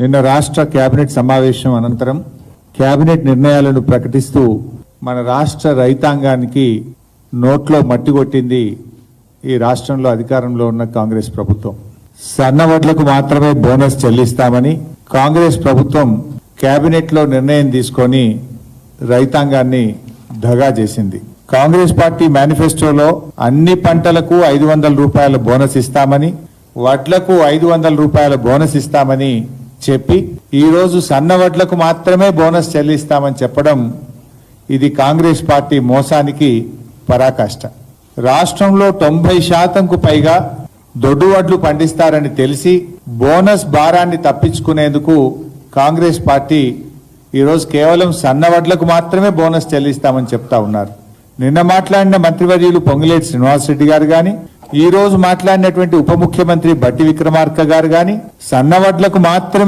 నిన్న రాష్ట్ర కేబినెట్ సమావేశం అనంతరం కేబినెట్ నిర్ణయాలను ప్రకటిస్తూ మన రాష్ట్ర రైతాంగానికి నోట్లో మట్టి కొట్టింది ఈ రాష్ట్రంలో అధికారంలో ఉన్న కాంగ్రెస్ ప్రభుత్వం. సన్నవడ్లకు మాత్రమే బోనస్ చెల్లిస్తామని కాంగ్రెస్ ప్రభుత్వం కేబినెట్లో నిర్ణయం తీసుకొని రైతాంగాన్ని దగా చేసింది. కాంగ్రెస్ పార్టీ మేనిఫెస్టోలో అన్ని పంటలకు ఐదు వందల రూపాయల బోనస్ ఇస్తామని వడ్లకు ఐదు వందల రూపాయల బోనస్ ఇస్తామని చెప్పి ఈరోజు సన్నవడ్లకు సన్న వడ్లకు మాత్రమే బోనస్ చెల్లిస్తామని చెప్పడం ఇది కాంగ్రెస్ పార్టీ మోసానికి పరాకాష్ట. రాష్ట్రంలో తొంభై శాతంకు పైగా దొడ్డు వడ్లు పండిస్తారని తెలిసి బోనస్ భారాన్ని తప్పించుకునేందుకు కాంగ్రెస్ పార్టీ ఈరోజు కేవలం సన్న వడ్లకు మాత్రమే బోనస్ చెల్లిస్తామని చెప్తా ఉన్నారు. నిన్న మాట్లాడిన మంత్రివర్యులు పొంగిలేటి శ్రీనివాసరెడ్డి గారు గాని ఈ రోజు మాట్లాడినటువంటి ఉప ముఖ్యమంత్రి బట్టి విక్రమార్క గారు గాని సన్న వడ్లకు మాత్రమే